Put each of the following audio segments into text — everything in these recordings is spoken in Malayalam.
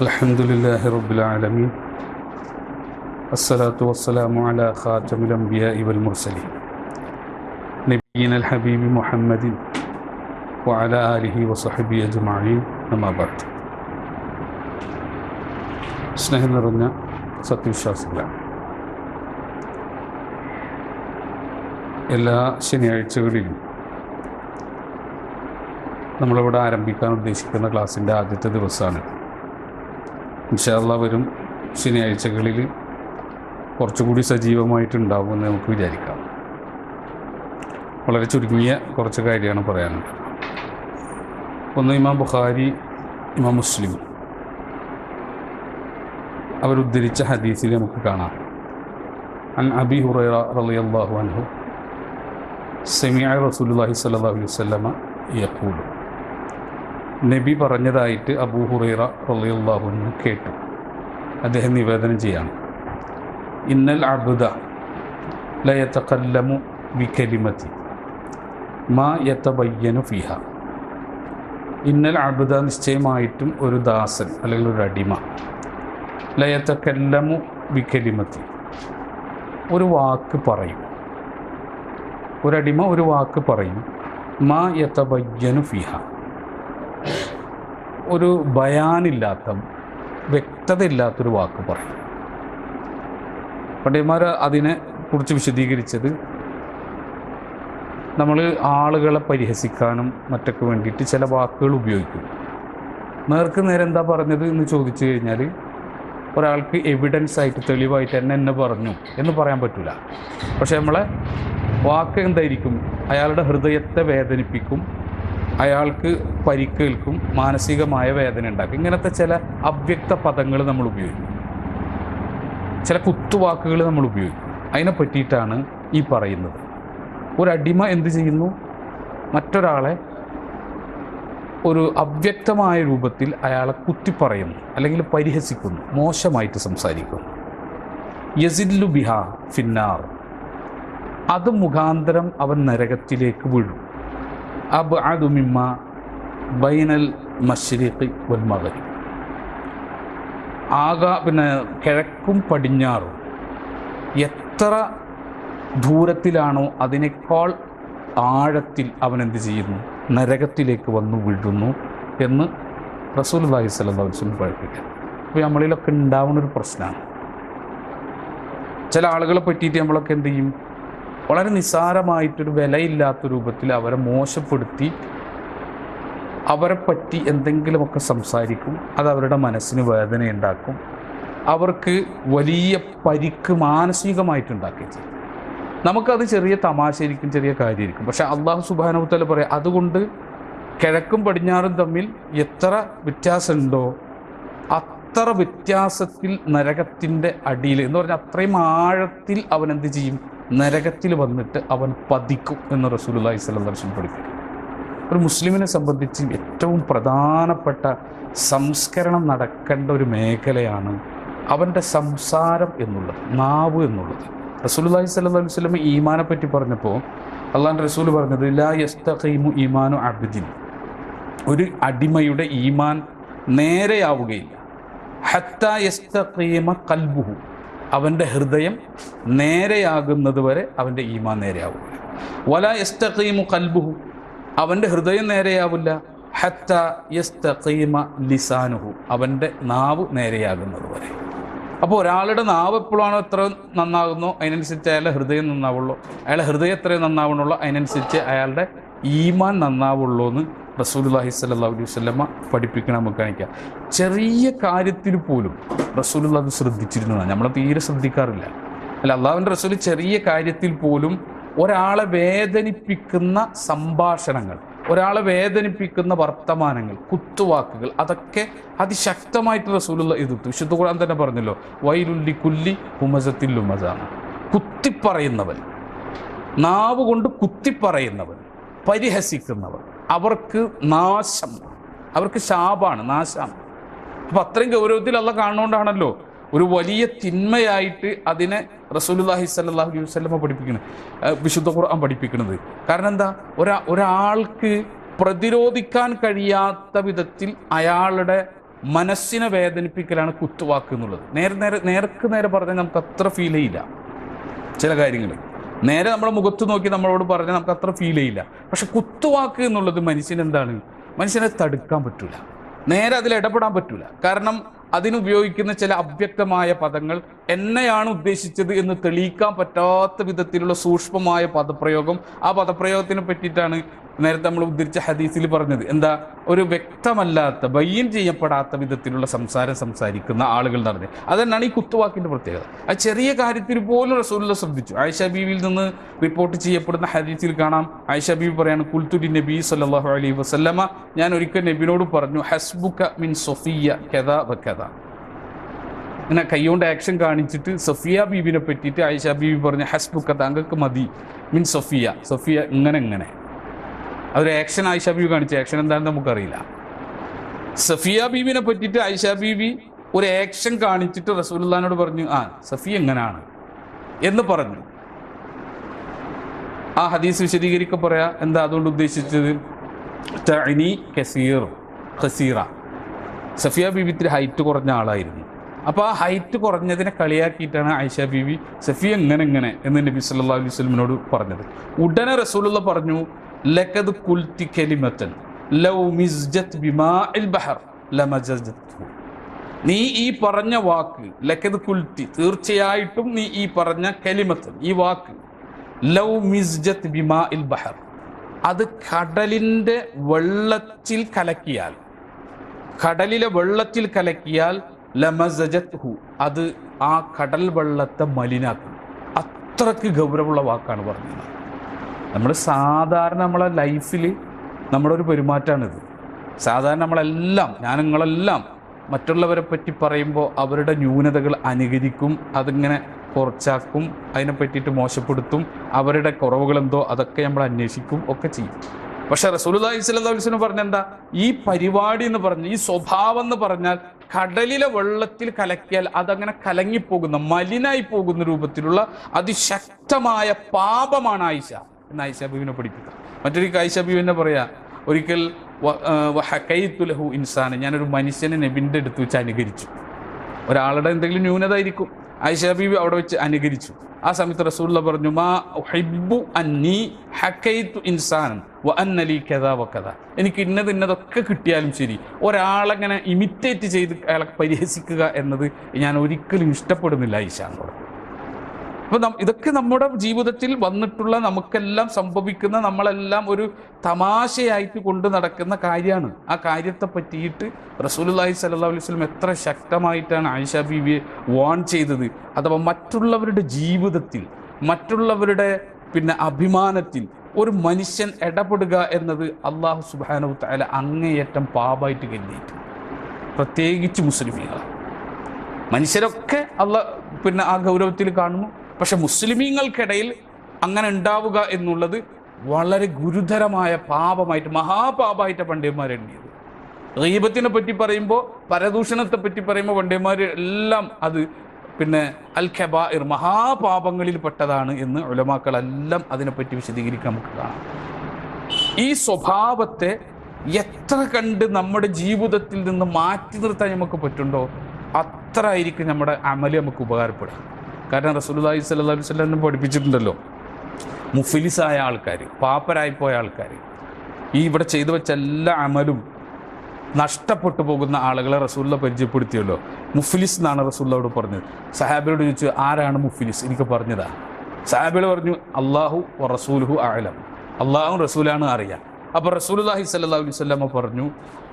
الحمد لله رب العالمين الصلاة والسلام على خاتم الأنبياء والمرسلين نبينا الحبيب محمد وعلى آله وصحبه أجمعين أما بعد സ്നേഹം നിറഞ്ഞ സത്യവിശ്വാസികളാണ് എല്ലാ ശനിയാഴ്ചകളിലും നമ്മളിവിടെ ആരംഭിക്കാൻ ഉദ്ദേശിക്കുന്ന ക്ലാസ്സിൻ്റെ ആദ്യത്തെ ദിവസമാണ് ഇൻഷാല്ല വരും ശനിയാഴ്ചകളിൽ കുറച്ചുകൂടി സജീവമായിട്ടുണ്ടാവുമെന്ന് നമുക്ക് വിചാരിക്കാം. വളരെ ചുരുങ്ങിയ കുറച്ച് കാര്യമാണ് പറയാനുള്ളത്. ഒന്ന് ഇമാം ബുഖാരി ഇമാം മുസ്ലിം അവരുദ്ധരിച്ച ഹദീസിൽ നമുക്ക് കാണാം. അൻ അബി ഹുറൈറ റളിയല്ലാഹു അൻഹു സെമിയ റസൂലുള്ളാഹി സ്വല്ലല്ലാഹു അലൈഹി വസല്ലമ നബി പറഞ്ഞതായിട്ട് അബൂ ഹുറൈറ അൻഹു കേട്ടു. അദ്ദേഹം നിവേദനം ചെയ്യാണ്. ഇന്നൽ അബ്ദ ലയതകല്ലമു ബികലിമതി മാ യതബയ്യനു ഫിഹ. ഇന്നൽ അബ്ദ നിശ്ചയമായിട്ടും ഒരു ദാസൻ അല്ലെങ്കിൽ ഒരു അടിമ ലയതകല്ലമു ബികലിമതി ഒരു വാക്ക് പറയും. ഒരടിമ ഒരു വാക്ക് പറയും മാ യതബയ്യനു ഫിഹ. ഒരു ബയാനില്ലാത്ത വ്യക്തതയില്ലാത്തൊരു വാക്ക് പറയും പണ്ഡിതന്മാർ അതിനെ കുറിച്ച് വിശദീകരിച്ചത് നമ്മൾ ആളുകളെ പരിഹസിക്കാനും മറ്റൊക്കെ വേണ്ടിയിട്ട് ചില വാക്കുകൾ ഉപയോഗിക്കും. നേർക്ക് നേരെ എന്താ പറഞ്ഞത് എന്ന് ചോദിച്ചു കഴിഞ്ഞാൽ ഒരാൾക്ക് എവിഡൻസ് ആയിട്ട് തെളിവായിട്ട് എന്നെ എന്നെ പറഞ്ഞു എന്ന് പറയാൻ പറ്റില്ല പക്ഷേ നമ്മളെ വാക്ക് എന്തായിരിക്കും? അയാളുടെ ഹൃദയത്തെ വേദനിപ്പിക്കും അയാൾക്ക് പരിക്കേൽക്കും മാനസികമായ വേദന ഉണ്ടാക്കും. ഇങ്ങനത്തെ ചില അവ്യക്ത പദങ്ങൾ നമ്മൾ ഉപയോഗിക്കും. ചില കുത്തുവാക്കുകൾ നമ്മൾ ഉപയോഗിക്കും. അതിനെ പറ്റിയിട്ടാണ് ഈ പറയുന്നത്. ഒരടിമ എന്ത് ചെയ്യുന്നു? മറ്റൊരാളെ ഒരു അവ്യക്തമായ രൂപത്തിൽ അയാളെ കുത്തിപ്പറയുന്നു അല്ലെങ്കിൽ പരിഹസിക്കുന്നു മോശമായിട്ട് സംസാരിക്കുന്നു. യസില്ലു ബിഹാ ഫിന്നാർ. അത് മുഖാന്തരം അവൻ നരകത്തിലേക്ക് വീഴും. അബ് അതുമിമ്മ ബൈനൽ മഷ്രീഖ് വൽ മഗ്രിബ്. ആകാ പിന്നെ കിഴക്കും പടിഞ്ഞാറും. എത്ര ദൂരത്തിലാണോ അതിനേക്കാൾ ആഴത്തിൽ അവൻ എന്ത് ചെയ്യുന്നു? നരകത്തിലേക്ക് വന്നു വീഴുന്നു എന്ന് റസൂൽ അലൈഹി വസല്ലം പഠിപ്പിക്കുക. അപ്പോൾ നമ്മളിലൊക്കെ ഉണ്ടാവുന്ന ഒരു പ്രശ്നമാണ് ചില ആളുകളെ പറ്റിയിട്ട് നമ്മളൊക്കെ എന്ത് ചെയ്യും? വളരെ നിസ്സാരമായിട്ടൊരു വിലയില്ലാത്ത രൂപത്തിൽ അവരെ മോശപ്പെടുത്തി അവരെ പറ്റി എന്തെങ്കിലുമൊക്കെ സംസാരിക്കും. അത് അവരുടെ മനസ്സിന് വേദനയുണ്ടാക്കും. അവർക്ക് വലിയ പരിക്ക് മാനസികമായിട്ടുണ്ടാക്കുകയും ചെയ്യും. നമുക്കത് ചെറിയ തമാശയിരിക്കും ചെറിയ കാര്യമായിരിക്കും. പക്ഷേ അള്ളാഹു സുബാനവത്തല പറയാം അതുകൊണ്ട് കിഴക്കും പടിഞ്ഞാറും തമ്മിൽ എത്ര വ്യത്യാസമുണ്ടോ അത്ര വ്യത്യാസത്തിൽ നരകത്തിന്റെ അടിയിൽ എന്ന് പറഞ്ഞാൽ അത്രയും ആഴത്തിൽ അവൻ എന്ത് ചെയ്യും? നരകത്തിൽ വന്നിട്ട് അവൻ പതിക്കും എന്ന് അലൈഹി വസല്ലം പഠിപ്പിക്കും ഒരു മുസ്ലിമിനെ സംബന്ധിച്ച് ഏറ്റവും പ്രധാനപ്പെട്ട സംസ്കരണം നടക്കേണ്ട ഒരു മേഖലയാണ് അവന്റെ സംസാരം എന്നുള്ളത് നാവ് എന്നുള്ളത്. റസൂലുള്ളാഹി സ്വല്ലു വസല്ലം ഈമാനെ പറ്റി പറഞ്ഞപ്പോൾ അള്ളാഹുന്റെ റസൂൽ പറഞ്ഞത് ലാ യസ്തഖീമു ഈമാനു അബ്ദിൻ. ഒരു അടിമയുടെ ഈമാൻ നേരെയാവുകയില്ല. ഹത്ത യസ്തഖീമ കൽബുഹു. അവന്റെ ഹൃദയം നേരെയാകുന്നത് വരെ അവന്റെ ഈമാൻ നേരെയാവില്ല വല എസ്തഖീമു കൽബുഹു അവന്റെ ഹൃദയം നേരെയാവില്ല. ഹത്ത യസ്തഖീമ ലിസാനുഹു. അവന്റെ നാവ് നേരെയാകുന്നത് വരെ. അപ്പോൾ ഒരാളുടെ നാവ് എപ്പോഴാണോ എത്ര നന്നാകുന്നോ അതിനനുസരിച്ച് അയാളുടെ ഹൃദയം നന്നാവുള്ളൂ. അയാളുടെ ഹൃദയം എത്രയും നന്നാവണുള്ളൂ അതിനനുസരിച്ച് അയാളുടെ ഈമാൻ നന്നാവുള്ളൂ എന്ന് റസൂലുള്ളാഹി സല്ലാ അലൈഹി വസല്ലമ പഠിപ്പിക്കണം നമുക്ക് കാണിക്കാം. ചെറിയ കാര്യത്തിൽ പോലും റസൂലുള്ള അത് ശ്രദ്ധിച്ചിരുന്നതാണ്. നമ്മൾ തീരെ ശ്രദ്ധിക്കാറില്ല. അല്ല അള്ളാഹുവിന്റെ റസൂൽ ചെറിയ കാര്യത്തിൽ പോലും ഒരാളെ വേദനിപ്പിക്കുന്ന സംഭാഷണങ്ങൾ ഒരാളെ വേദനിപ്പിക്കുന്ന വർത്തമാനങ്ങൾ കുത്തുവാക്കുകൾ അതൊക്കെ അതിശക്തമായിട്ട് റസൂലുള്ള എതിർത്തു വിശുദ്ധ ഖുർആൻ തന്നെ പറഞ്ഞല്ലോ വൈലുല്ലി കുല്ലി ഹുമസത്തിൽ ഉമസാണ് കുത്തിപ്പറയുന്നവൻ നാവ് കൊണ്ട് കുത്തിപ്പറയുന്നവൻ പരിഹസിക്കുന്നവർ അവർക്ക് നാശം. അവർക്ക് ശാപാണ് നാശം. അപ്പം അത്രയും ഗൗരവത്തിൽ അല്ല കാണുന്നോണ്ടാണല്ലോ ഒരു വലിയ തിന്മയായിട്ട് അതിനെ റസൂലുല്ലാഹി സല്ലാഹു അലൈഹി വസ്ലമ പഠിപ്പിക്കുന്നത് വിശുദ്ധ ഖുർആൻ പഠിപ്പിക്കുന്നത് കാരണം എന്താ? ഒരാ ഒരാൾക്ക് പ്രതിരോധിക്കാൻ കഴിയാത്ത വിധത്തിൽ അയാളുടെ മനസ്സിനെ വേദനിപ്പിക്കലാണ് കുത്തുവാക്ക് എന്നുള്ളത്. നേരെ നേരെ നേർക്ക് നേരെ പറഞ്ഞാൽ നമുക്ക് അത്ര ഫീൽ ചെയ്യില്ല. ചില കാര്യങ്ങൾ നേരെ നമ്മുടെ മുഖത്ത് നോക്കി നമ്മളോട് പറഞ്ഞാൽ നമുക്ക് അത്ര ഫീൽ ചെയ്യില്ല. പക്ഷെ കുത്തുവാക്ക് എന്നുള്ളത് മനുഷ്യനെന്താണ് മനുഷ്യനെ തടുക്കാൻ പറ്റൂല. നേരെ അതിൽ ഇടപെടാൻ പറ്റൂല. കാരണം അതിനുപയോഗിക്കുന്ന ചില അവ്യക്തമായ പദങ്ങൾ എന്നെയാണ് ഉദ്ദേശിച്ചത് എന്ന് തെളിയിക്കാൻ പറ്റാത്ത വിധത്തിലുള്ള സൂക്ഷ്മമായ പദപ്രയോഗം ആ പദപ്രയോഗത്തിനെ പറ്റിയിട്ടാണ് നേരത്തെ നമ്മൾ ഉദ്ധരിച്ച ഹദീസിൽ പറഞ്ഞത് എന്താ? ഒരു വ്യക്തമല്ലാത്ത ബയ്യം ചെയ്യപ്പെടാത്ത വിധത്തിലുള്ള സംസാരം സംസാരിക്കുന്ന ആളുകൾ നടന്നത് അതന്നാണ് ഈ കുത്തുവാക്കിന്റെ പ്രത്യേകത. ആ ചെറിയ കാര്യത്തിൽ പോലും റസൂല ശ്രദ്ധിച്ചു. ആയിഷ ബീവിയിൽ നിന്ന് റിപ്പോർട്ട് ചെയ്യപ്പെടുന്ന ഹദീസിൽ കാണാം. ആയിഷ ബീവി പറയാണ് കുൽത്തുരി നബി സല്ലാഹു അലൈഹി വസല്ലമ. ഞാൻ ഒരിക്കൽ നബിനോട് പറഞ്ഞു ഹസ്ബുക്ക മിൻ സൊഫിയ കഥ വക്കഥ ഇങ്ങനെ കൈകൊണ്ട് ആക്ഷൻ കാണിച്ചിട്ട് സഫിയ ബീബിനെ പറ്റിയിട്ട് ആയിഷ ബീബി പറഞ്ഞു ഹസ്ബുക്ക താങ്കൾക്ക് മതി. മീൻ സഫിയ. സഫിയ ഇങ്ങനെ ഇങ്ങനെ. അതൊരു ആക്ഷൻ ആയിഷ ബീബി കാണിച്ച ആക്ഷൻ എന്താണെന്ന് നമുക്കറിയില്ല. സഫിയ ബീബിനെ പറ്റിയിട്ട് ആയിഷ ബീബി ഒരു ആക്ഷൻ കാണിച്ചിട്ട് റസൂലുല്ലാനോട് പറഞ്ഞു ആ സഫിയ എങ്ങനെയാണ് എന്ന് പറഞ്ഞു. ആ ഹദീസ് വിശദീകരിക്ക പറയാ. എന്താ അതുകൊണ്ട് ഉദ്ദേശിച്ചത്? കസീർ ഖസീറ സഫിയ ബീബി ഇത്തിരി ഹൈറ്റ് കുറഞ്ഞ ആളായിരുന്നു. അപ്പോൾ ആ ഹൈറ്റ് കുറഞ്ഞതിനെ കളിയാക്കിയിട്ടാണ് ആയിഷ ബീവി സഫിയ എങ്ങനെ എങ്ങനെ എന്ന് നബി സല്ലല്ലാഹു അലൈഹി പറഞ്ഞത്. ഉടനെ റസൂലുള്ള പറഞ്ഞു ലക്കത് കുൽത്തി കലിമത്തൻ ലൗ മിസ്ജത് ബിമാഇൽ ബഹർ ലമജജത്ഹു നീ ഈ പറഞ്ഞ വാക്ക് ലക്കത് കുൽത്തി തീർച്ചയായിട്ടും നീ ഈ പറഞ്ഞ കലിമത്തൻ ഈ വാക്ക് ലൗ മിസ്ജത് ബിമാഇൽ ബഹർ. അത് കടലിന്റെ വെള്ളത്തിൽ കലക്കിയാൽ കടലിലെ വെള്ളത്തിൽ കലക്കിയാൽ ലമസജത് ഹു അത് ആ കടൽ വെള്ളത്തെ മലിനാക്കും. അത്രയ്ക്ക് ഗൗരവമുള്ള വാക്കാണ് പറഞ്ഞത്. നമ്മൾ സാധാരണ നമ്മളെ ലൈഫിൽ നമ്മുടെ ഒരു പെരുമാറ്റമാണിത്. സാധാരണ നമ്മളെല്ലാം ഞാൻ നിങ്ങളെല്ലാം മറ്റുള്ളവരെ പറ്റി പറയുമ്പോൾ അവരുടെ ന്യൂനതകൾ അനുകരിക്കും അതിങ്ങനെ കുറച്ചാക്കും അതിനെ പറ്റിയിട്ട് മോശപ്പെടുത്തും അവരുടെ കുറവുകൾ എന്തോ അതൊക്കെ നമ്മൾ അന്വേഷിക്കും ഒക്കെ ചെയ്യും. പക്ഷെ അലൈഹി വസല്ലം പറഞ്ഞ എന്താ? ഈ പരിപാടി എന്ന് പറഞ്ഞ ഈ സ്വഭാവം എന്ന് പറഞ്ഞാൽ കടലിലെ വെള്ളത്തിൽ കലക്കിയാൽ അതങ്ങനെ കലങ്ങിപ്പോകുന്ന മലിനായി പോകുന്ന രൂപത്തിലുള്ള അതിശക്തമായ പാപമാണ് ആയിഷ. എന്ന് ആയിഷ പഠിപ്പിക്കാം. പഠിപ്പിക്കുക മറ്റൊരിക്കൽ പറയാം? ഒരിക്കൽ ഹക്കൈത്തുലഹു ഇൻസാന്. ഞാനൊരു മനുഷ്യനെ നബിന്റെ അടുത്ത് വെച്ച് അനുകരിച്ചു. ഒരാളുടെ എന്തെങ്കിലും ന്യൂനത ആയിരിക്കും ആയിഷ അവിടെ വെച്ച് അനുകരിച്ചു. ആ സമയത്ത് റസൂള്ള പറഞ്ഞു മാ ഹൈബു അന്നി ഹക്കൈത്തു ഇൻസാൻ വ അന്നലി കഥ വ കഥ എനിക്ക് ഇന്നത് ഇന്നതൊക്കെ കിട്ടിയാലും ശരി. ഒരാളെങ്ങനെ ഇമിറ്റേറ്റ് ചെയ്ത് അയാളെ പരിഹസിക്കുക എന്നത് ഞാൻ ഒരിക്കലും ഇഷ്ടപ്പെടുന്നില്ല അപ്പോൾ നം ഇതൊക്കെ നമ്മുടെ ജീവിതത്തിൽ വന്നിട്ടുള്ള നമുക്കെല്ലാം സംഭവിക്കുന്ന നമ്മളെല്ലാം ഒരു തമാശയായിട്ട് കൊണ്ട് നടക്കുന്ന കാര്യമാണ്. ആ കാര്യത്തെ പറ്റിയിട്ട് റസൂലുള്ളാഹി സ്വല്ലല്ലാഹു അലൈഹി വസല്ലം എത്ര ശക്തമായിട്ടാണ് ആയിഷ ബീവിയെ വാൺ ചെയ്തത്. അഥവാ മറ്റുള്ളവരുടെ ജീവിതത്തിൽ മറ്റുള്ളവരുടെ പിന്നെ അഭിമാനത്തിൽ ഒരു മനുഷ്യൻ ഇടപെടുക എന്നത് അള്ളാഹു സുബാനു തആല അങ്ങേയറ്റം പാപായിട്ട് കരുതിയിട്ട് പ്രത്യേകിച്ച് മുസ്ലിമീങ്ങളാണ് മനുഷ്യരൊക്കെ അള്ള പിന്നെ ആ ഗൗരവത്തിൽ കാണുന്നു. പക്ഷെ മുസ്ലിമീങ്ങൾക്കിടയിൽ അങ്ങനെ ഉണ്ടാവുക എന്നുള്ളത് വളരെ ഗുരുതരമായ പാപമായിട്ട് മഹാപാപമായിട്ട് പണ്ഡിതന്മാർ എണ്ണിയത് റീബത്തിനെ പറ്റി പറയുമ്പോൾ പരദൂഷണത്തെ പറ്റി പറയുമ്പോൾ പണ്ഡിതന്മാർ എല്ലാം അത് പിന്നെ അൽ ഖബാഇർ മഹാപാപങ്ങളിൽ പെട്ടതാണ് എന്ന് ഉലമാക്കളെല്ലാം അതിനെപ്പറ്റി വിശദീകരിക്കാൻ നമുക്ക് കാണാം. ഈ സ്വഭാവത്തെ എത്ര കണ്ട് നമ്മുടെ ജീവിതത്തിൽ നിന്ന് മാറ്റി നിർത്താൻ നമുക്ക് പറ്റുണ്ടോ അത്ര ആയിരിക്കും നമ്മുടെ അമൽ നമുക്ക് ഉപകാരപ്പെടുക. കാരണം റസൂലുള്ളാഹി സല്ലാ വസല്ലം പഠിപ്പിച്ചിട്ടുണ്ടല്ലോ. മുഫിലിസായ ആൾക്കാർ പാപ്പരായിപ്പോയ ആൾക്കാർ ഈ ഇവിടെ ചെയ്തു വെച്ച എല്ലാ അമലും നഷ്ടപ്പെട്ടു പോകുന്ന ആളുകളെ റസൂല്ല പരിചയപ്പെടുത്തിയല്ലോ. മുഫിലിസ് എന്നാണ് റസൂല്ലോട് പറഞ്ഞത്. സഹാബിയോട് ചോദിച്ചു ആരാണ് മുഫിലിസ്? എനിക്ക് പറഞ്ഞതാ. സഹാബിയോട് പറഞ്ഞു അള്ളാഹു റസൂലുഹു ആലം അള്ളാഹു റസൂലാണ് അറിയാം. അപ്പോൾ റസൂലുല്ലാഹി സല്ലല്ലാഹു അലൈഹി വസല്ലമ പറഞ്ഞു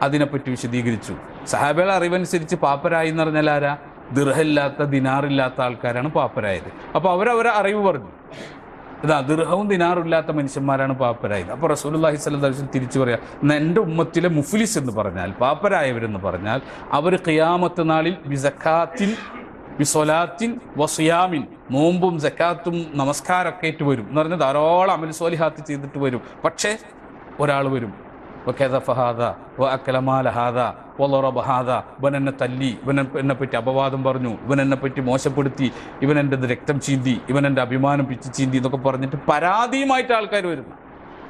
അതിനെപ്പറ്റി വിശദീകരിച്ചു. സഹാബികളെ അറിവനുസരിച്ച് പാപ്പരായി എന്ന് പറഞ്ഞാൽ ആരാ? ദിർഹമില്ലാത്ത ദിനാറില്ലാത്ത ആൾക്കാരാണ് പാപ്പരായത്. അപ്പോൾ അവരവരെ അറിവ് പറഞ്ഞു. ഇതാ ദീർഘവും ദിനാറില്ലാത്ത മനുഷ്യന്മാരാണ് പാപ്പരായത്. അപ്പോൾ റസൂലുല്ലാഹി സ്വലം തിരിച്ചു പറയാം എന്നാൽ എന്റെ ഉമ്മത്തിലെ മുഫ്ലിസ് എന്ന് പറഞ്ഞാൽ പാപ്പരായവരെന്ന് പറഞ്ഞാൽ അവർ ഖിയാമത്ത് നാളിൽ ബിസക്കാത്തിൻ ബിസൊലാത്തിൻ വസുയാമിൻ നോമ്പും ജക്കാത്തും നമസ്കാരമൊക്കെ ആയിട്ട് വരും. എന്ന് പറഞ്ഞാൽ ധാരാളം അമൽ സോലിഹാത്ത് ചെയ്തിട്ട് വരും. പക്ഷേ ഒരാൾ വരും. വക്കേദ ഫഹാദ വ അക്കലമാലഹാദ വല്ലറ ഇവൻ എന്നെ തല്ലി ഇവൻ എന്നെ പറ്റി അപവാദം പറഞ്ഞു ഇവൻ എന്നെ പറ്റി മോശപ്പെടുത്തി ഇവൻ എന്റെ രക്തം ചീന്തി ഇവൻ എന്റെ അഭിമാനം പിച്ച് ചീന്തി എന്നൊക്കെ പറഞ്ഞിട്ട് പരാതിയുമായിട്ട് ആൾക്കാർ വരുന്നു.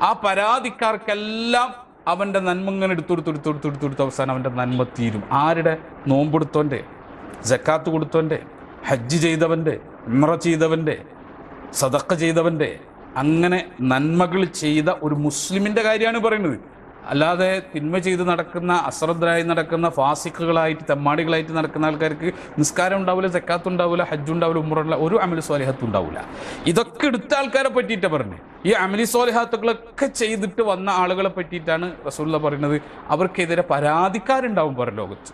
ആ പരാതിക്കാർക്കെല്ലാം അവന്റെ നന്മ ഇങ്ങനെ എടുത്തെടുത്തെടുത്തെടുത്തെടുത്തെടുത്ത് അവസാനം അവന്റെ നന്മ തീരും. ആരുടെ? നോമ്പെടുത്തോന്റെ ജക്കാത്ത് കൊടുത്തോന്റെ ഹജ്ജ് ചെയ്തവന്റെ ഉമ്ര ചെയ്തവന്റെ സദക്ക ചെയ്തവന്റെ. അങ്ങനെ നന്മകൾ ചെയ്ത ഒരു മുസ്ലിമിന്റെ കാര്യമാണ് പറയുന്നത്. അല്ലാതെ തിന്മ ചെയ്ത് നടക്കുന്ന അശ്രദ്ധരായി നടക്കുന്ന ഫാസിക്കുകളായിട്ട് തെമ്മാടികളായിട്ട് നടക്കുന്ന ആൾക്കാർക്ക് നിസ്കാരം ഉണ്ടാവില്ല തെക്കാത്ത ഉണ്ടാവില്ല ഹജ്ജ് ഉണ്ടാവില്ല ഉമ്ര ഒരു അമലി സ്വാലിഹത്തും ഉണ്ടാവില്ല ഇതൊക്കെ എടുത്ത ആൾക്കാരെ പറ്റിയിട്ടാണ് പറഞ്ഞത് ഈ അമലി സ്വാലിഹാത്തുകളൊക്കെ ചെയ്തിട്ട് വന്ന ആളുകളെ പറ്റിയിട്ടാണ് റസൂല്ല പറയുന്നത്. അവർക്കെതിരെ പരാതിക്കാരുണ്ടാവും പറ ലോകത്ത്.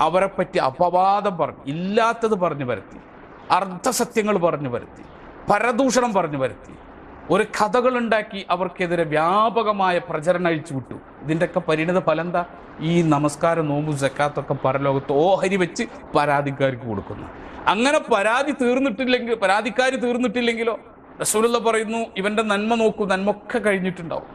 അവരെ പറ്റി അപവാദം പറഞ്ഞു ഇല്ലാത്തത് പറഞ്ഞു വരുത്തി അർദ്ധസത്യങ്ങൾ പറഞ്ഞു വരുത്തി പരദൂഷണം പറഞ്ഞു വരുത്തി ഒരു കഥകളുണ്ടാക്കി അവർക്കെതിരെ വ്യാപകമായ പ്രചരണം അഴിച്ചു വിട്ടു. ഇതിന്റെയൊക്കെ പരിണിത ഫലം ഈ നമസ്കാരം നോമ്പ് ജക്കാത്തൊക്കെ പരലോകത്ത് ഓഹരി വെച്ച് പരാതിക്കാർക്ക് കൊടുക്കുന്നു. അങ്ങനെ പരാതി തീർന്നിട്ടില്ലെങ്കിൽ പരാതിക്കാർ തീർന്നിട്ടില്ലെങ്കിലോ? റസൂലുള്ള പറയുന്നു ഇവന്റെ നന്മ നോക്കൂ നന്മൊക്കെ കഴിഞ്ഞിട്ടുണ്ടാവും.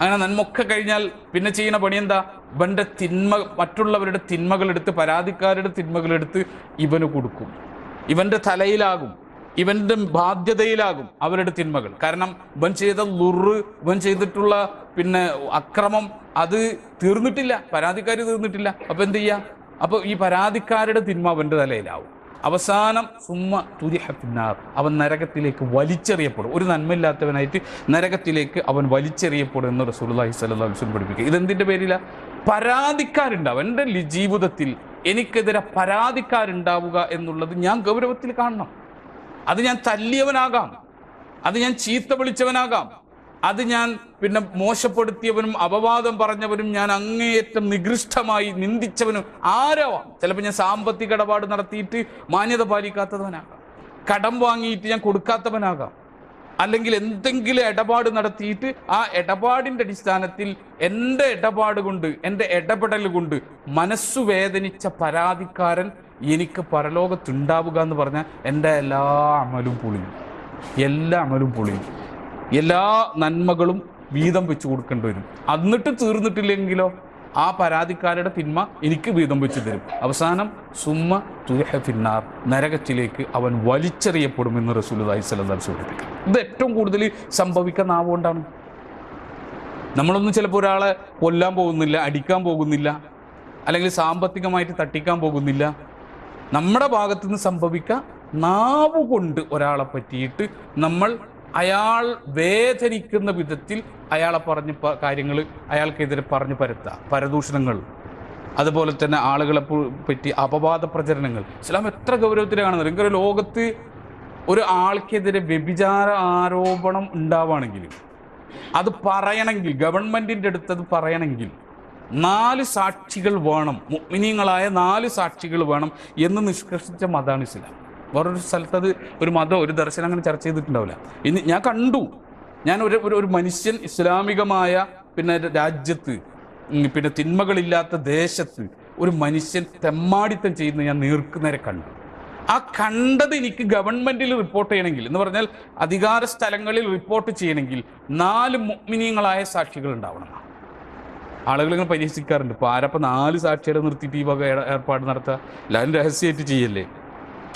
അങ്ങനെ നന്മൊക്കെ കഴിഞ്ഞാൽ പിന്നെ ചെയ്യുന്ന പണി എന്താ? ഇവന്റെ തിന്മ മറ്റുള്ളവരുടെ തിന്മകളെടുത്ത് പരാതിക്കാരുടെ തിന്മകളെടുത്ത് ഇവന് കൊടുക്കും. ഇവന്റെ തലയിലാകും. ഇവന്റെ ബാധ്യതയിലാകും അവരുടെ തിന്മകൾ. കാരണം ഇവൻ ചെയ്ത ലുറ് ഇവൻ ചെയ്തിട്ടുള്ള പിന്നെ അക്രമം അത് തീർന്നിട്ടില്ല. പരാതിക്കാർ തീർന്നിട്ടില്ല. അപ്പൊ എന്ത് ചെയ്യാ? അപ്പൊ ഈ പരാതിക്കാരുടെ തിന്മ അവന്റെ തലയിലാവും. അവസാനം സുമ്മ തുരിഹത്തിനാർ അവൻ നരകത്തിലേക്ക് വലിച്ചെറിയപ്പെടും. ഒരു നന്മയില്ലാത്തവനായിട്ട് നരകത്തിലേക്ക് അവൻ വലിച്ചെറിയപ്പെടും എന്ന് റസൂലി സ്വലം പഠിപ്പിക്കുക. ഇതെന്തിന്റെ പേരില? പരാതിക്കാരുണ്ടാവും എന്റെ ജീവിതത്തിൽ എനിക്കെതിരെ പരാതിക്കാരുണ്ടാവുക എന്നുള്ളത് ഞാൻ ഗൗരവത്തിൽ കാണണം. അത് ഞാൻ തല്ലിയവനാകാം. അത് ഞാൻ ചീത്ത വിളിച്ചവനാകാം. അത് ഞാൻ പിന്നെ മോശപ്പെടുത്തിയവനും അപവാദം പറഞ്ഞവനും ഞാൻ അങ്ങേയറ്റം നികൃഷ്ടമായി നിന്ദിച്ചവനും ആരാവാം. ചിലപ്പോൾ ഞാൻ സാമ്പത്തിക ഇടപാട് നടത്തിയിട്ട് മാന്യത പാലിക്കാത്തവനാകാം. കടം വാങ്ങിയിട്ട് ഞാൻ കൊടുക്കാത്തവനാകാം. അല്ലെങ്കിൽ എന്തെങ്കിലും ഇടപാട് നടത്തിയിട്ട് ആ ഇടപാടിന്റെ അടിസ്ഥാനത്തിൽ എന്റെ ഇടപാട് കൊണ്ട് എന്റെ ഇടപെടൽ കൊണ്ട് മനസ്സു വേദനിച്ച പരാതിക്കാരൻ എനിക്ക് പരലോകത്തുണ്ടാവുക എന്ന് പറഞ്ഞാൽ എന്റെ എല്ലാ അമലും പൊളിയും. എല്ലാ അമലും പൊളിയും. എല്ലാ നന്മകളും വീതം വെച്ചു കൊടുക്കേണ്ടി വരും. എന്നിട്ട് തീർന്നിട്ടില്ലെങ്കിലോ? ആ പരാതിക്കാരുടെ തിന്മ എനിക്ക് വീതം വെച്ച് തരും. അവസാനം സുമ്മ തുരഹഫിന്നാർ നരകത്തിലേക്ക് അവൻ വലിച്ചെറിയപ്പെടുമെന്ന് അലൈഹി വസല്ലം പഠിപ്പിക്കും ഇത് ഏറ്റവും കൂടുതൽ സംഭവിക്കുന്ന ആവുകൊണ്ടാണ് നമ്മളൊന്നും ചിലപ്പോൾ ഒരാളെ കൊല്ലാൻ പോകുന്നില്ല അടിക്കാൻ പോകുന്നില്ല അല്ലെങ്കിൽ സാമ്പത്തികമായിട്ട് തട്ടിക്കാൻ പോകുന്നില്ല. നമ്മുടെ ഭാഗത്തുനിന്ന് സംഭവിക്കുക നാവ് കൊണ്ട് ഒരാളെ പറ്റിയിട്ട് നമ്മൾ അയാൾ വേദനിക്കുന്ന വിധത്തിൽ അയാളെ പറഞ്ഞ് കാര്യങ്ങൾ അയാൾക്കെതിരെ പറഞ്ഞ് പരത്തുക പരദൂഷണങ്ങൾ. അതുപോലെ തന്നെ ആളുകളെ പറ്റി അപവാദ പ്രചരണങ്ങൾ. ഇസ്ലാം എത്ര ഗൗരവത്തിലാണ് നിങ്ങൾക്ക് ലോകത്ത് ഒരു ആൾക്കെതിരെ വ്യഭിചാര ആരോപണം ഉണ്ടാവുകയാണെങ്കിൽ അത് പറയണമെങ്കിൽ ഗവൺമെന്റിന്റെ അടുത്ത് അത് പറയണമെങ്കിൽ നാല് സാക്ഷികൾ വേണം. മുഗ്മിനീങ്ങളായ നാല് സാക്ഷികൾ വേണം എന്ന് നിഷ്കർഷിച്ച മതാണ് ഇസ്ലാം. വേറൊരു സ്ഥലത്ത് അത് ഒരു മതം ഒരു ദർശനം അങ്ങനെ ചർച്ച ചെയ്തിട്ടുണ്ടാവില്ല. ഇനി ഞാൻ കണ്ടു. ഞാൻ ഒരു ഒരു- മനുഷ്യൻ ഇസ്ലാമികമായ പിന്നെ രാജ്യത്ത് പിന്നെ തിന്മകളില്ലാത്ത ദേശത്ത് ഒരു മനുഷ്യൻ തെമ്മാടിത്തം ചെയ്യുന്ന ഞാൻ നേർക്കുനേരെ കണ്ടു. ആ കണ്ടത് എനിക്ക് ഗവൺമെന്റിൽ റിപ്പോർട്ട് ചെയ്യണമെങ്കിൽ എന്ന് പറഞ്ഞാൽ അധികാര സ്ഥലങ്ങളിൽ റിപ്പോർട്ട് ചെയ്യണമെങ്കിൽ നാല് മുഗ്മിനീയങ്ങളായ സാക്ഷികൾ ഉണ്ടാവണം. ആളുകൾ ഇങ്ങനെ പരിഹസിക്കാറുണ്ട്. ഇപ്പോൾ ആരപ്പം നാല് സാക്ഷികളെ നിർത്തിയിട്ട് ഈ വക ഏർ- ഏർപ്പാട് നടത്തുക എല്ലാവരും രഹസ്യമായിട്ട് ചെയ്യല്ലേ?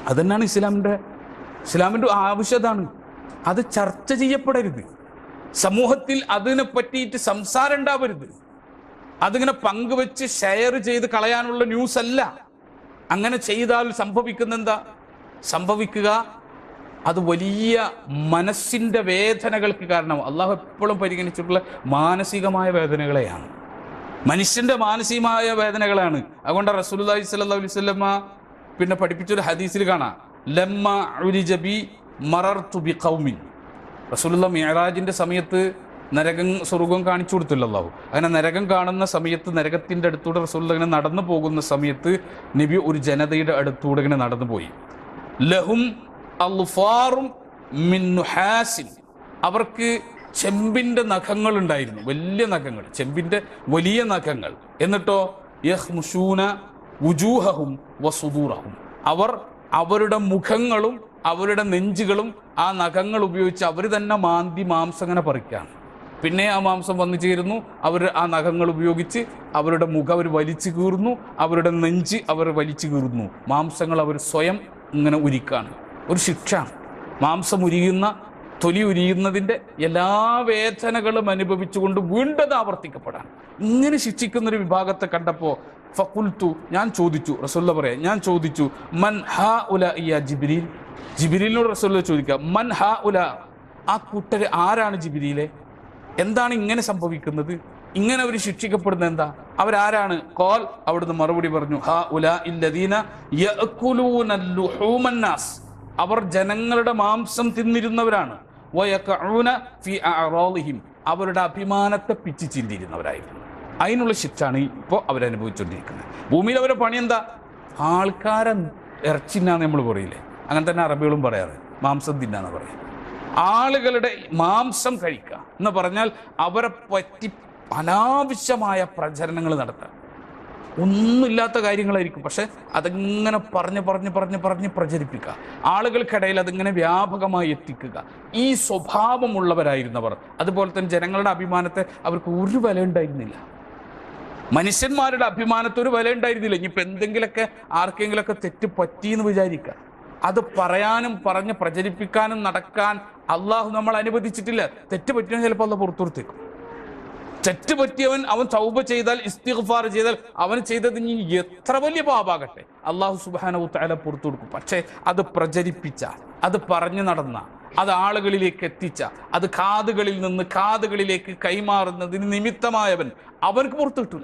അതന്നെയാണ് ഇസ്ലാമിന്റെ ഇസ്ലാമിന്റെ ആവശ്യതാണ്. അത് ചർച്ച ചെയ്യപ്പെടരുത്. സമൂഹത്തിൽ അതിനെ പറ്റിയിട്ട് സംസാരം ഉണ്ടാവരുത്. അതിങ്ങനെ പങ്കുവെച്ച് ഷെയർ ചെയ്ത് കളയാനുള്ള ന്യൂസ് അല്ല. അങ്ങനെ ചെയ്താൽ സംഭവിക്കുന്ന എന്താ സംഭവിക്കുക അത് വലിയ മനസ്സിന്റെ വേദനകൾക്ക് കാരണം അള്ളാഹു എപ്പോഴും പരിഗണിച്ചിട്ടുള്ള മാനസികമായ വേദനകളെയാണ്. മനുഷ്യന്റെ മാനസികമായ വേദനകളാണ്. അതുകൊണ്ട് സ്വല്ലല്ലാഹു അലൈഹി വസല്ലമ പിന്നെ പഠിപ്പിച്ചൊരു ഹദീസിൽ കാണാം. ലമ്മ റസൂലുള്ള മിയറാജിന്റെ സമയത്ത് നരകം സ്വർഗം കാണിച്ചു കൊടുത്തില്ലല്ലോ അങ്ങനെ നരകം കാണുന്ന സമയത്ത് നരകത്തിന്റെ അടുത്തൂടെ റസൂലുള്ള ഇങ്ങനെ നടന്നു പോകുന്ന സമയത്ത് നബി ഒരു ജനതയുടെ അടുത്തൂടെ ഇങ്ങനെ നടന്നു പോയി. ലഹും അൽഫാറും അവർക്ക് ചെമ്പിന്റെ നഖങ്ങൾ ഉണ്ടായിരുന്നു. വലിയ നഖങ്ങൾ ചെമ്പിന്റെ വലിയ നഖങ്ങൾ. എന്നിട്ടോ യഹ്മുഷൂന വുജൂഹഹും വസുദൂറഹും. അവർ അവരുടെ മുഖങ്ങളും അവരുടെ നെഞ്ചുകളും ആ നഖങ്ങൾ ഉപയോഗിച്ച് അവർ തന്നെ മാന്തി മാംസം അങ്ങനെ പറിക്കുകയാണ് പിന്നെ ആ മാംസം വന്നു ചേരുന്നു. അവർ ആ നഖങ്ങൾ ഉപയോഗിച്ച് അവരുടെ മുഖം അവർ വലിച്ചു കീറുന്നു. അവരുടെ നെഞ്ച് അവർ വലിച്ചു കീറുന്നു. മാംസങ്ങൾ അവർ സ്വയം ഇങ്ങനെ ഉരിക്കാണ്. ഒരു ശിക്ഷ മാംസം ഉരിയുന്ന തൊലി ഉരിയുന്നതിന്റെ എല്ലാ വേദനകളും അനുഭവിച്ചുകൊണ്ട് വീണ്ടും ആവർത്തിക്കപ്പെടാൻ ഇങ്ങനെ ശിക്ഷിക്കുന്നൊരു വിഭാഗത്തെ കണ്ടപ്പോൾ ഫക്കുൽത്തു ഞാൻ ചോദിച്ചു. റസൂല്ല പറയാം ഞാൻ ചോദിച്ചു മൻ ഹാ ഉല ഇയ ജിബിരിൽ? ജിബിരിലിനോട് റസൂല്ല ചോദിക്കുക മൻ ഹാ ഉല ആ കൂട്ടര് ആരാണ് ജിബിരിയിലെ എന്താണ് ഇങ്ങനെ സംഭവിക്കുന്നത്? ഇങ്ങനെ അവർ ശിക്ഷിക്കപ്പെടുന്നത് എന്താ? അവരാരാണ്? കോൽ അവിടുന്ന് മറുപടി പറഞ്ഞു ഹാ ഉല ഇല്ലദീന യഅ്കുലൂന നാസ്. അവർ ജനങ്ങളുടെ മാംസം തിന്നിരുന്നവരാണ്. ഫി അവരുടെ അഭിമാനത്തെ പിച്ചു ചിന്തിരുന്നവരായിരുന്നു. അതിനുള്ള ശിക്ഷാണ് ഇപ്പോൾ അവരനുഭവിച്ചുകൊണ്ടിരിക്കുന്നത് ഭൂമിയിൽ അവരുടെ പണി എന്താ? ആൾക്കാരെ ഇറച്ചിന്നാന്ന് നമ്മൾ പറയില്ലേ? അങ്ങനെ തന്നെ അറബികളും പറയാറ്. മാംസം തിന്നാന്ന് പറയും. ആളുകളുടെ മാംസം കഴിക്കുക എന്ന് പറഞ്ഞാൽ അവരെ പറ്റി അനാവശ്യമായ പ്രചരണങ്ങൾ നടത്തുക ഒന്നുമില്ലാത്ത കാര്യങ്ങളായിരിക്കും. പക്ഷെ അതിങ്ങനെ പറഞ്ഞ് പറഞ്ഞ് പറഞ്ഞ് പറഞ്ഞ് പ്രചരിപ്പിക്കുക. ആളുകൾക്കിടയിൽ അതിങ്ങനെ വ്യാപകമായി എത്തിക്കുക. ഈ സ്വഭാവമുള്ളവരായിരുന്നവർ. അതുപോലെ തന്നെ ജനങ്ങളുടെ അഭിമാനത്തെ അവർക്ക് ഒരു വില ഉണ്ടായിരുന്നില്ല മനുഷ്യന്മാരുടെ അഭിമാനത്തൊരു വില ഉണ്ടായിരുന്നില്ല ഇനിയിപ്പോൾ എന്തെങ്കിലുമൊക്കെ ആർക്കെങ്കിലുമൊക്കെ തെറ്റ് പറ്റിയെന്ന് വിചാരിക്കുക. അത് പറയാനും പറഞ്ഞ് പ്രചരിപ്പിക്കാനും നടക്കാൻ അള്ളാഹു നമ്മൾ അനുവദിച്ചിട്ടില്ല. തെറ്റ് പറ്റിയാൽ ചിലപ്പോൾ അള്ള പുറത്തുകൊടുത്തേക്കും തെറ്റ് പറ്റിയവൻ അവൻ തൗബ ചെയ്താൽ ഇസ്തിഗ്ഫാർ ചെയ്താൽ അവൻ ചെയ്തത് ഇനി എത്ര വലിയ പാപാകട്ടെ. അള്ളാഹു സുബാനവും തല പുറത്തു കൊടുക്കും പക്ഷേ അത് പ്രചരിപ്പിച്ച അത് പറഞ്ഞു നടന്ന അത് ആളുകളിലേക്ക് എത്തിച്ച അത് കാതുകളിൽ നിന്ന് കാതുകളിലേക്ക് കൈമാറുന്നതിന് നിമിത്തമായവൻ അവർക്ക് പുറത്തു കിട്ടൂല.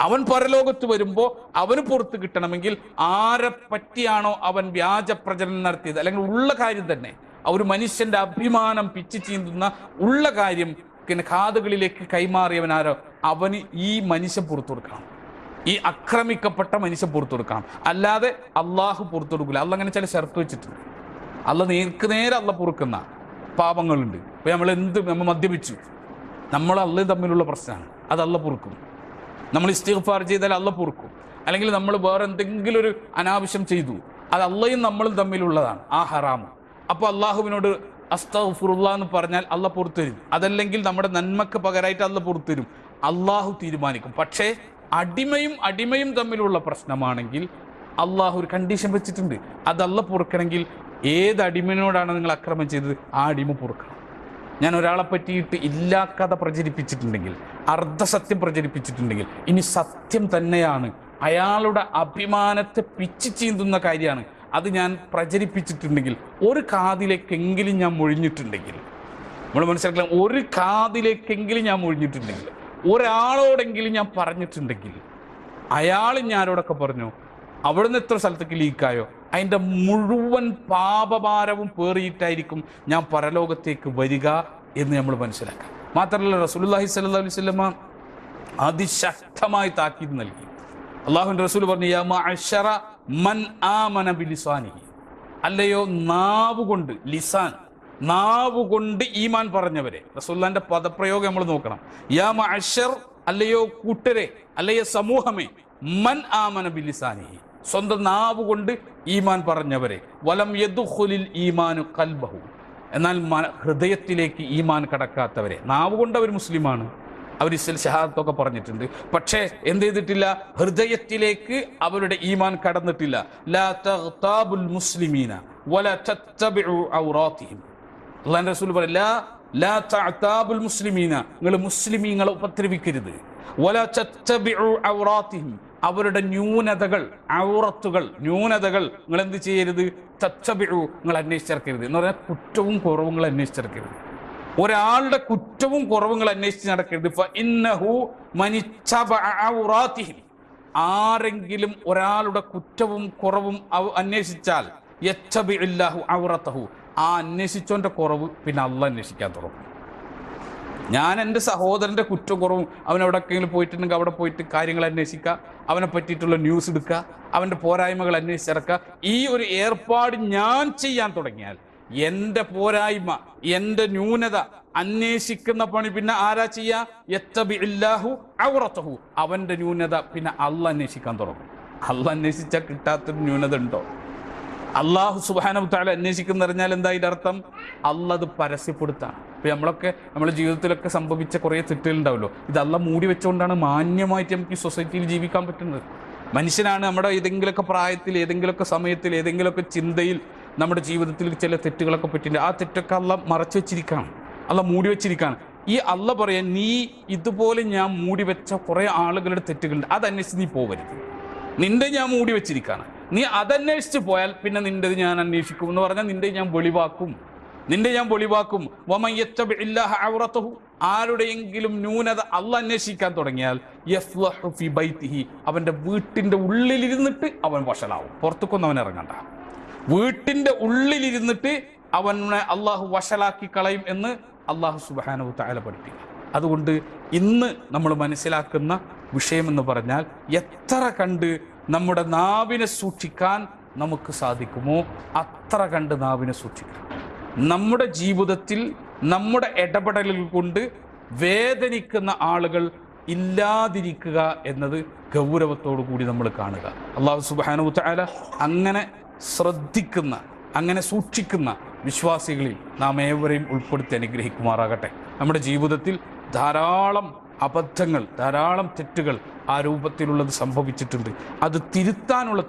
അവൻ പരലോകത്ത് വരുമ്പോൾ അവന് പുറത്ത് കിട്ടണമെങ്കിൽ ആരെ പറ്റിയാണോ അവൻ വ്യാജ പ്രചരണം നടത്തിയത്? അല്ലെങ്കിൽ ഉള്ള കാര്യം തന്നെ. ഒരു മനുഷ്യന്റെ അഭിമാനം പിച്ചു ചീന്തുന്ന ഉള്ള കാര്യം പിന്നെ കാതുകളിലേക്ക് കൈമാറിയവൻ ആരോ? അവന് ഈ മനുഷ്യൻ പുറത്തു കൊടുക്കണം. ഈ ആക്രമിക്കപ്പെട്ട മനുഷ്യൻ പുറത്തു കൊടുക്കണം. അല്ലാതെ അള്ളാഹു പുറത്തു കൊടുക്കില്ല അള്ളങ്ങനെ ചില ഷർത്ത് വെച്ചിട്ടുണ്ട്. അല്ല നേർക്ക് നേരെ അല്ല പൊറുക്കുന്ന പാപങ്ങളുണ്ട്. ഇപ്പം നമ്മൾ എന്ത് നമ്മൾ മദ്യപിച്ചു. നമ്മൾ അള്ളയും തമ്മിലുള്ള പ്രശ്നമാണ് അത് അല്ല പൊറുക്കും. നമ്മൾ ഇസ്തിഗ്ഫാർ ചെയ്താൽ അല്ല പൊറുക്കും. അല്ലെങ്കിൽ നമ്മൾ വേറെ എന്തെങ്കിലും ഒരു അനാവശ്യം ചെയ്തു. അത് അള്ളയും നമ്മളും തമ്മിലുള്ളതാണ്. ആ ഹറാമ്. അപ്പോൾ അള്ളാഹുവിനോട് അസ്തഫുറുള്ള എന്ന് പറഞ്ഞാൽ അല്ല പുറത്തുതരും അതല്ലെങ്കിൽ നമ്മുടെ നന്മക്ക് പകരമായിട്ട് അല്ല പുറത്തുതരും അള്ളാഹു തീരുമാനിക്കും. പക്ഷേ അടിമയും അടിമയും തമ്മിലുള്ള പ്രശ്നമാണെങ്കിൽ അള്ളാഹു ഒരു കണ്ടീഷൻ വെച്ചിട്ടുണ്ട്. അതല്ല പൊറുക്കണമെങ്കിൽ ഏത് അടിമനോടാണ് നിങ്ങൾ അക്രമം ചെയ്തത്? ആ അടിമ പൊറുക്കണം. ഞാൻ ഒരാളെ പറ്റിയിട്ട് ഇല്ലാ കഥ പ്രചരിപ്പിച്ചിട്ടുണ്ടെങ്കിൽ അർദ്ധസത്യം പ്രചരിപ്പിച്ചിട്ടുണ്ടെങ്കിൽ ഇനി സത്യം തന്നെയാണ്. അയാളുടെ അഭിമാനത്തെ പിച്ചു ചീന്തുന്ന കാര്യമാണ്. അത് ഞാൻ പ്രചരിപ്പിച്ചിട്ടുണ്ടെങ്കിൽ ഒരു കാതിലേക്കെങ്കിലും ഞാൻ മൊഴിഞ്ഞിട്ടുണ്ടെങ്കിൽ നമ്മൾ മനസ്സിലാക്കണം ഒരു കാതിലേക്കെങ്കിലും ഞാൻ മൊഴിഞ്ഞിട്ടുണ്ടെങ്കിൽ ഒരാളോടെങ്കിലും ഞാൻ പറഞ്ഞിട്ടുണ്ടെങ്കിൽ അയാൾ ഞാനോടൊക്കെ പറഞ്ഞു? അവിടുന്ന് എത്ര സ്ഥലത്തേക്ക് ലീക്കായോ അതിന്റെ മുഴുവൻ പാപഭാരവും പേറിയിട്ടായിരിക്കും ഞാൻ പരലോകത്തേക്ക് വരിക എന്ന് നമ്മൾ മനസ്സിലാക്കാം. മാത്രമല്ല റസൂലുള്ളാഹി സ്വല്ലല്ലാഹു അലൈഹി വസല്ലമ അതിശക്തമായി താക്കീത് നൽകി. അള്ളാഹുവിന്റെ റസൂൽ പറഞ്ഞു മൻ ആമന ബിലിസാനി അല്ലയോ നാവ് കൊണ്ട് ലിസാൻ നാവ് കൊണ്ട് ഈമാൻ പറഞ്ഞവരെ. റസൂല്ലാന്റെ പദപ്രയോഗം നമ്മൾ നോക്കണം. യാ മഅശർ അല്ലയോ കൂട്ടരെ അല്ലയോ സമൂഹമേ മൻ ആമന ബിലിസാനിഹി. സ്വന്തം നാവ് കൊണ്ട് ഈമാൻ പറഞ്ഞവരെ. വലം യദുഹുലിൽ ഈമാനു കൽബഹു. എന്നാൽ ഹൃദയത്തിലേക്ക് ഈമാൻ കടക്കാത്തവരെ. നാവ് കൊണ്ട് അവർ മുസ്ലിമാണ്. അവർ ഇസ്ലിൽ ഷഹാദത്തൊക്കെ പറഞ്ഞിട്ടുണ്ട്. പക്ഷേ എന്ത് ചെയ്തിട്ടില്ല? ഹൃദയത്തിലേക്ക് അവരുടെ ഈമാൻ കടന്നിട്ടില്ല. ലാ തഖ്താബുൽ മുസ്ലിമീന വല തത്തബിഉ ഔറാത്തിഹിം. റസൂൽ പറയും ലാ മുസ്ലിമീന. നിങ്ങൾ മുസ്ലിമീങ്ങളെ ഉപദ്രവിക്കരുത്. അവരുടെ ന്യൂനതകൾ ഔറത്തുകൾ ന്യൂനതകൾ നിങ്ങൾ എന്ത് ചെയ്യരുത്? തത്തബിഉ നിങ്ങൾ അന്വേഷിച്ചിറക്കരുത് എന്ന് പറഞ്ഞാൽ കുറ്റവും കുറവും നിങ്ങൾ അന്വേഷിച്ചിറക്കരുത് ഒരാളുടെ കുറ്റവും കുറവും നിങ്ങൾ അന്വേഷിച്ച് നടക്കരുത്. ഇന്നഹു ആരെങ്കിലും ഒരാളുടെ കുറ്റവും കുറവും അന്വേഷിച്ചാൽ യത്തബിഇല്ലാഹു ഔറത്തഹു. ആ അന്വേഷിച്ചോന്റെ കുറവ് പിന്നെ അള്ള അന്വേഷിക്കാൻ തുടങ്ങും. ഞാൻ എന്റെ സഹോദരന്റെ കുറ്റക്കുറവും കുറവും അവൻ എവിടെക്കെങ്കിലും പോയിട്ടുണ്ടെങ്കിൽ അവിടെ പോയിട്ട് കാര്യങ്ങൾ അന്വേഷിക്കുക അവനെ പറ്റിയിട്ടുള്ള ന്യൂസ് എടുക്കുക അവന്റെ പോരായ്മകൾ അന്വേഷിച്ചിറക്കുക. ഈ ഒരു ഏർപ്പാട് ഞാൻ ചെയ്യാൻ തുടങ്ങിയാൽ എന്റെ പോരായ്മ എന്റെ ന്യൂനത അന്വേഷിക്കുന്ന പണി പിന്നെ ആരാ ചെയ്യുക? അവന്റെ ന്യൂനത പിന്നെ അള്ള അന്വേഷിക്കാൻ തുടങ്ങും. അള്ള അന്വേഷിച്ചാൽ കിട്ടാത്തൊരു ന്യൂനത ഉണ്ടോ? അള്ളാഹു സുബാന താല അന്വേഷിക്കുന്ന അറിഞ്ഞാൽ എന്താ ഇതിന്റെ അർത്ഥം? അള്ളത് പരസ്യപ്പെടുത്താണ്. ഇപ്പൊ നമ്മളൊക്കെ നമ്മുടെ ജീവിതത്തിലൊക്കെ സംഭവിച്ച കുറേ തെറ്റുകളുണ്ടാവുമല്ലോ ഇതല്ല മൂടി വെച്ചുകൊണ്ടാണ് മാന്യമായിട്ട് നമുക്ക് ഈ സൊസൈറ്റിയിൽ ജീവിക്കാൻ പറ്റുന്നത്. മനുഷ്യനാണ് നമ്മുടെ ഏതെങ്കിലുമൊക്കെ പ്രായത്തിൽ ഏതെങ്കിലുമൊക്കെ സമയത്തിൽ ഏതെങ്കിലുമൊക്കെ ചിന്തയിൽ നമ്മുടെ ജീവിതത്തിൽ ചില തെറ്റുകളൊക്കെ പറ്റിയിട്ടുണ്ട്. ആ തെറ്റൊക്കെ അല്ല മറച്ചു വെച്ചിരിക്കുകയാണ് അല്ല മൂടി വെച്ചിരിക്കുകയാണ് ഈ അല്ല പറയാൻ നീ ഇതുപോലെ ഞാൻ മൂടി വെച്ച കുറേ ആളുകളുടെ തെറ്റുകളുണ്ട്. അതന്വേഷിച്ച് നീ പോകരുത് നിന്റെ ഞാൻ മൂടി വെച്ചിരിക്കുകയാണ് നീ അതന്വേഷിച്ച് പോയാൽ പിന്നെ നിന്റേത് ഞാൻ അന്വേഷിക്കും എന്ന് പറഞ്ഞാൽ നിന്റെ ഞാൻ വെളിവാക്കും. നിന്റെ ഞാൻ പൊളിവാക്കും. ആരുടെയെങ്കിലും ന്യൂനത അല്ല അന്വേഷിക്കാൻ തുടങ്ങിയാൽ. അവന്റെ വീട്ടിന്റെ ഉള്ളിലിരുന്നിട്ട് അവൻ വഷളാവും. പുറത്തേക്കൊന്നും അവൻ ഇറങ്ങണ്ട. വീട്ടിന്റെ ഉള്ളിലിരുന്നിട്ട് അവനെ അള്ളാഹു വഷളാക്കി കളയും എന്ന് അള്ളാഹു സുബാനു താല പഠിപ്പിക്കും അതുകൊണ്ട് ഇന്ന് നമ്മൾ മനസ്സിലാക്കുന്ന വിഷയമെന്ന് പറഞ്ഞാൽ എത്ര കണ്ട് നമ്മുടെ നാവിനെ സൂക്ഷിക്കാൻ നമുക്ക് സാധിക്കുമോ? അത്ര കണ്ട് നാവിനെ സൂക്ഷിക്കണം. നമ്മുടെ ജീവിതത്തിൽ നമ്മുടെ ഇടപെടലുകൾ കൊണ്ട് വേദനിക്കുന്ന ആളുകൾ ഇല്ലാതിരിക്കുക എന്നത് ഗൗരവത്തോടു കൂടി നമ്മൾ കാണുക. അള്ളാഹു സുബാനു താല അങ്ങനെ ശ്രദ്ധിക്കുന്ന അങ്ങനെ സൂക്ഷിക്കുന്ന വിശ്വാസികളിൽ നാം ഏവരെയും ഉൾപ്പെടുത്തി അനുഗ്രഹിക്കുമാറാകട്ടെ. നമ്മുടെ ജീവിതത്തിൽ ധാരാളം അബദ്ധങ്ങൾ ധാരാളം തെറ്റുകൾ ആ രൂപത്തിലുള്ളത് സംഭവിച്ചിട്ടുണ്ട്. അത് തിരുത്താനുള്ള